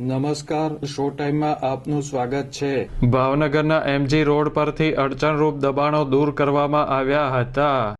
નમસ્કાર શો ટાઈમમાં આપનું સ્વાગત છે. ભાવનગરના એમજી રોડ પરથી અડચણરૂપ દબાણો દૂર કરવામાં આવ્યા હતા.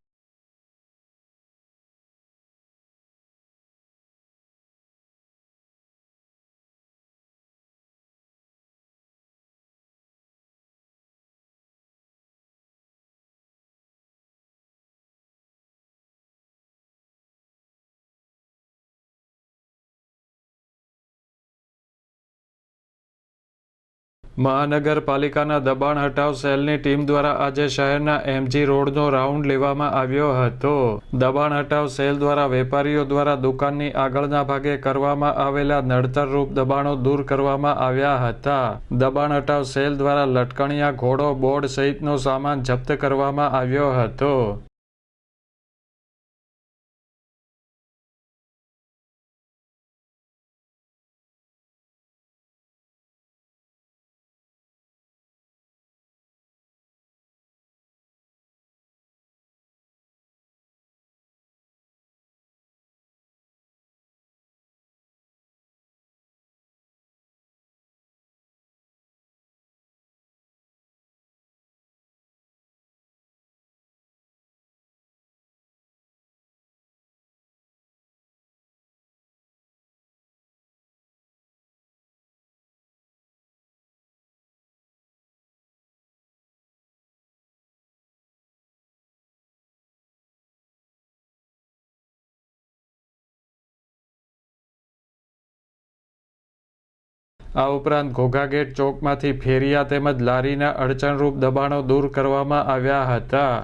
મહાનગરપાલિકાના દબાણ હટાવ સેલની ટીમ દ્વારા આજે શહેરના એમજી રોડનો રાઉન્ડ લેવામાં આવ્યો હતો. દબાણ હટાવ સેલ દ્વારા વેપારીઓ દ્વારા દુકાનની આગળના ભાગે કરવામાં આવેલા નડતરરૂપ દબાણો દૂર કરવામાં આવ્યા હતા. દબાણ હટાવ સેલ દ્વારા લટકણિયા ઘોડો, બોર્ડ સહિતનો સામાન જપ્ત કરવામાં આવ્યો હતો. આ ઉપરાંત ઘોઘાગેટ ચોકમાંથી ફેરિયા તેમજ લારીના અડચણરૂપ દબાણો દૂર કરવામાં આવ્યા હતા.